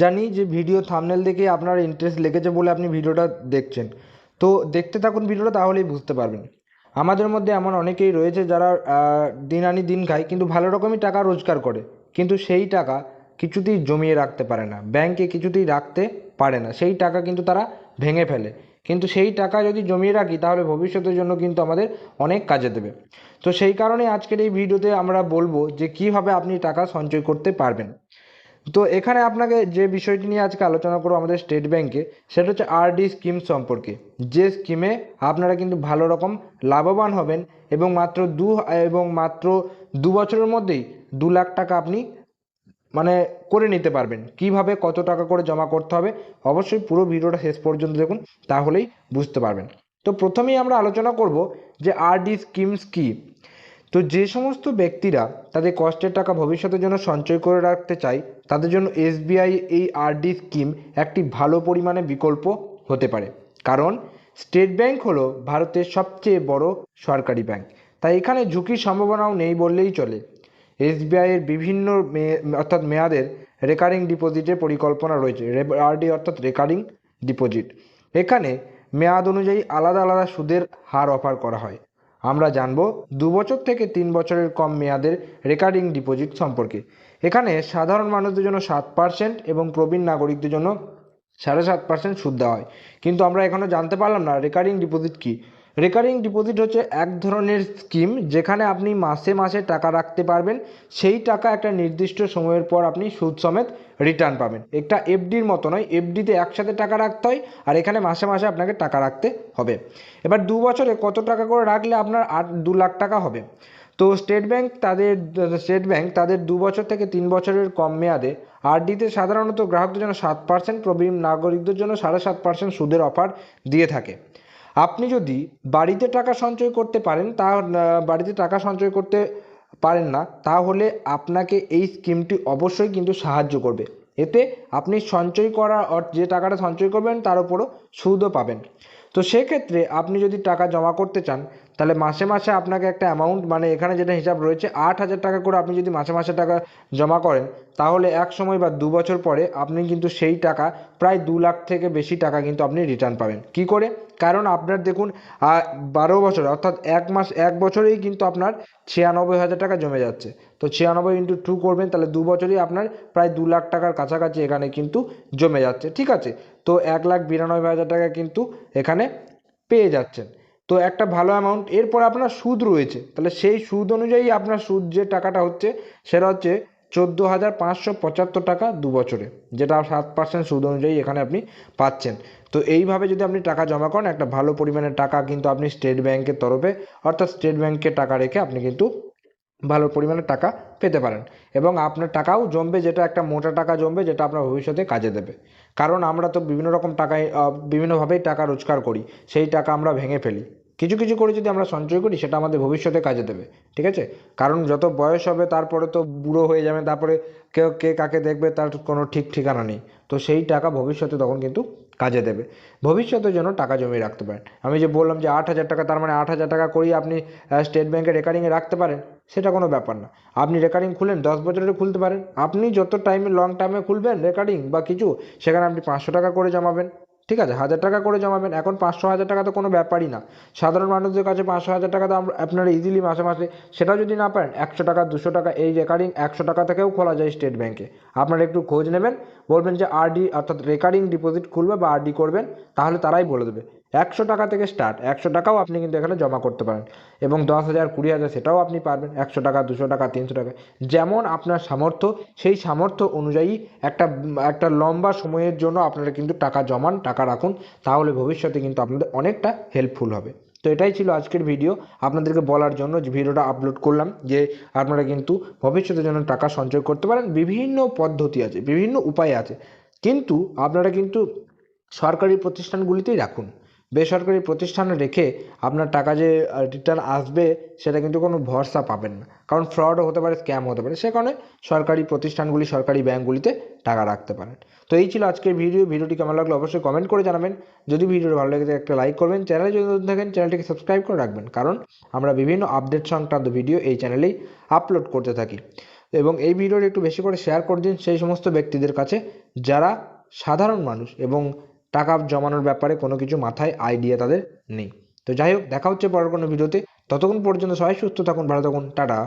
জানি যে video thumbnail দেখে আপনার ইন্টারেস্ট লেগেছে বলে আপনি ভিডিওটা দেখছেন। তো দেখতে থাকুন ভিডিওটা, তাহলেই বুঝতে পারবেন। আমাদের মধ্যে এমন অনেকেই রয়েছে যারা দিন আনি দিন খায়, কিন্তু ভালো রকমই টাকা রোজগার করে। কিন্তু সেই টাকা কিছুতেই জমিয়ে রাখতে পারে না। ব্যাংকে কিছুতেই রাখতে পারে না। সেই টাকা কিন্তু তারা ভেঙে ফেলে। কিন্তু সেই টাকা যদি জমিয়ে রাখি, তাহলে ভবিষ্যতের জন্য কিন্তু আমাদের অনেক কাজে দেবে। তো সেই কারণে আজকের এই ভিডিওতে আমরা বলব যে কীভাবে আপনি টাকা সঞ্চয় করতে পারবেন। তো এখানে আপনাকে যে বিষয়টি নিয়ে আজকে আলোচনা করব আমাদের স্টেট ব্যাংকে, সেটা হচ্ছে আরডি স্কিম সম্পর্কে। যে স্কিমে আপনারা কিন্তু ভালো রকম লাভবান হবেন এবং মাত্র দু, এবং মাত্র দু বছরের মধ্যেই দু লাখ টাকা আপনি মানে করে নিতে পারবেন। কীভাবে, কত টাকা করে জমা করতে হবে, অবশ্যই পুরো ভিডিওটা শেষ পর্যন্ত দেখুন, তাহলেই বুঝতে পারবেন। তো প্রথমেই আমরা আলোচনা করব যে আরডি স্কিমস কী। তো যে সমস্ত ব্যক্তিরা তাদের কষ্টের টাকা ভবিষ্যতের জন্য সঞ্চয় করে রাখতে চায়, তাদের জন্য এসবিআই এই আরডি স্কিম একটি ভালো পরিমাণে বিকল্প হতে পারে। কারণ স্টেট ব্যাংক হলো ভারতের সবচেয়ে বড় সরকারি ব্যাংক। তাই এখানে ঝুঁকির সম্ভাবনাও নেই বললেই চলে। এসবিআইয়ের বিভিন্ন অর্থাৎ মেয়াদের রেকারিং ডিপোজিটের পরিকল্পনা রয়েছে। আরডি অর্থাৎ রেকারিং ডিপোজিট এখানে মেয়াদ অনুযায়ী আলাদা আলাদা সুদের হার অফার করা হয়। আমরা জানব দু বছর থেকে তিন বছরের কম মেয়াদের রেকারিং ডিপোজিট সম্পর্কে। এখানে সাধারণ মানুষদের জন্য সাত পার্সেন্ট এবং প্রবীণ নাগরিকদের জন্য সাড়ে সাত পার্সেন্ট সুদ দেওয়া হয়। কিন্তু আমরা এখানে জানতে পারলাম না রেকারিং ডিপোজিট কী। রেকারিং ডিপোজিট হচ্ছে এক ধরনের স্কিম যেখানে আপনি মাসে মাসে টাকা রাখতে পারবেন। সেই টাকা একটা নির্দিষ্ট সময়ের পর আপনি সুদ সমেত রিটার্ন পাবেন। একটা এফডির মতো নয় এফডিতে একসাথে টাকা রাখতে হয় আর এখানে মাসে মাসে আপনাকে টাকা রাখতে হবে। এবার দু বছরে কত টাকা করে রাখলে আপনার আট, দু লাখ টাকা হবে? তো স্টেট ব্যাংক তাদের স্টেট ব্যাংক তাদের দু বছর থেকে তিন বছরের কম মেয়াদে আরডিতে সাধারণত গ্রাহকদের জন্য সাত পার্সেন্ট প্রবীণ নাগরিকদের জন্য সাড়ে সাত পার্সেন্ট সুদের অফার দিয়ে থাকে। আপনি যদি বাড়িতে টাকা সঞ্চয় করতে পারেন, তা বাড়িতে টাকা সঞ্চয় করতে পারেন না, তাহলে আপনাকে এই স্কিমটি অবশ্যই কিন্তু সাহায্য করবে। এতে আপনি সঞ্চয় করা যে টাকাটা সঞ্চয় করবেন, তার উপরও সুদও পাবেন। তো সেক্ষেত্রে আপনি যদি টাকা জমা করতে চান তাহলে মাসে মাসে আপনাকে একটা অ্যামাউন্ট মানে এখানে যেটা হিসাব রয়েছে, আট হাজার টাকা করে আপনি যদি মাসে মাসে টাকা জমা করেন, তাহলে এক সময় বা দু বছর পরে আপনি কিন্তু সেই টাকা, প্রায় দু লাখ থেকে বেশি টাকা কিন্তু আপনি রিটার্ন পাবেন। কি করে? কারণ আপনার দেখুন বারো বছর, অর্থাৎ এক মাস, এক বছরেই কিন্তু আপনার ছিয়ানব্বই হাজার টাকা জমে যাচ্ছে। তো ছিয়ানব্বই ইন্টু টু করবেন, তাহলে দু বছরই আপনার প্রায় দু লাখ টাকার কাছাকাছি এখানে কিন্তু জমে যাচ্ছে, ঠিক আছে? তো এক লাখ বিরানব্বই হাজার টাকা কিন্তু এখানে পেয়ে যাচ্ছেন। তো একটা ভালো অ্যামাউন্ট এরপর আপনার সুদ রয়েছে। তাহলে সেই সুদ অনুযায়ী আপনার সুদ যে টাকাটা হচ্ছে, সেটা হচ্ছে চোদ্দ হাজার পাঁচশো পঁচাত্তর টাকা দু বছরে, যেটা সাত পার্সেন্ট সুদ অনুযায়ী এখানে আপনি পাচ্ছেন। তো এইভাবে যদি আপনি টাকা জমা করেন, একটা ভালো পরিমাণের টাকা কিন্তু আপনি স্টেট ব্যাংকের তরফে, অর্থাৎ স্টেট ব্যাংকে টাকা রেখে আপনি কিন্তু ভালো পরিমাণে টাকা পেতে পারেন। এবং আপনার টাকাও জমবে, যেটা একটা মোটা টাকা জমবে, যেটা আপনার ভবিষ্যতে কাজে দেবে। কারণ আমরা তো বিভিন্ন রকম টাকায় বিভিন্নভাবেই টাকা রোজগার করি। সেই টাকা আমরা ভেঙে ফেলি। কিছু কিছু করে যদি আমরা সঞ্চয় করি, সেটা আমাদের ভবিষ্যতে কাজে দেবে। ঠিক আছে? কারণ যত বয়স হবে, তারপরে তো বুড়ো হয়ে যাবে তারপরে কেউ, কে কাকে দেখবে, তার কোনো ঠিক ঠিকানা নেই। তো সেই টাকা ভবিষ্যতে তখন কিন্তু কাজে দেবে। ভবিষ্যতের জন্য টাকা জমিয়ে রাখতে পারেন। আমি যে বললাম যে আট হাজার টাকা, তার মানে আট হাজার টাকা করেই আপনি স্টেট ব্যাঙ্কে রেকারিংয়ে রাখতে পারেন, সেটা কোনো ব্যাপার না। আপনি রেকারিং খুলেন, দশ বছরের খুলতে পারেন। আপনি যত টাইমে লং টাইমে খুলবেন রেকারিং বা কিছু, সেখানে আপনি পাঁচশো টাকা করে জমাবেন। ঠিক আছে, হাজার টাকা করে জমাবেন। এখন পাঁচশো হাজার টাকা তো কোনো ব্যাপারই না। সাধারণ মানুষদের কাছে পাঁচশো হাজার টাকা তো আপনারা ইজিলি মাসে মাসে সেটাও যদি না পারেন, একশো টাকা, দুশো টাকা, এই রেকারিং একশো টাকা থেকেও খোলা যায় স্টেট ব্যাংকে আপনারা একটু খোঁজ নেবেন, বলবেন যে আরডি অর্থাৎ রেকারিং ডিপোজিট খুলবে বা আরডি করবেন, তাহলে তারাই বলে দেবে। একশো টাকা থেকে স্টার্ট একশো টাকাও আপনি কিন্তু এখানে জমা করতে পারেন। এবং দশ হাজার, কুড়ি হাজার সেটাও আপনি পারবেন। একশো টাকা, দুশো টাকা, তিনশো টাকা। যেমন আপনার সামর্থ্য, সেই সামর্থ্য অনুযায়ী একটা একটা লম্বা সময়ের জন্য আপনারা কিন্তু টাকা জমান, টাকা রাখুন। তাহলে ভবিষ্যতে কিন্তু আপনাদের অনেকটা হেল্পফুল হবে। তো এটাই ছিল আজকের ভিডিও আপনাদেরকে বলার জন্য যে ভিডিওটা আপলোড করলাম, যে আপনারা কিন্তু ভবিষ্যতের জন্য টাকা সঞ্চয় করতে পারেন, বিভিন্ন পদ্ধতি আছে, বিভিন্ন উপায় আছে। কিন্তু আপনারা কিন্তু সরকারি প্রতিষ্ঠানগুলিতেই রাখুন। বেসরকারি প্রতিষ্ঠানে রেখে আপনার টাকা যে রিটার্ন আসবে, সেটা কিন্তু কোনো ভরসা পাবেন না। কারণ ফ্রডও হতে পারে স্ক্যাম হতে পারে সে কারণে সরকারি প্রতিষ্ঠানগুলি, সরকারি ব্যাঙ্কগুলিতে টাকা রাখতে পারেন। তো এই ছিল আজকের ভিডিও। ভিডিওটি কেমন লাগল অবশ্যই কমেন্ট করে জানাবেন। যদি ভিডিওটি ভালো লেগে থাকে, একটা লাইক করবেন। চ্যানেলে যদি নতুন থাকেন, চ্যানেলটিকে সাবস্ক্রাইব করে রাখবেন। কারণ আমরা বিভিন্ন আপডেট সংক্রান্ত ভিডিও এই চ্যানেলেই আপলোড করতে থাকি। এবং এই ভিডিওটি একটু বেশি করে শেয়ার করে দিন সেই সমস্ত ব্যক্তিদের কাছে, যারা সাধারণ মানুষ এবং টাকা জমানোর ব্যাপারে কোনো কিছু মাথায় আইডিয়া তাদের নেই। তো যাই হোক, দেখা হচ্ছে পরের কোনো ভিডিওতে ততক্ষণ পর্যন্ত সবাই সুস্থ থাকুন, ভালো থাকুন, টাটা।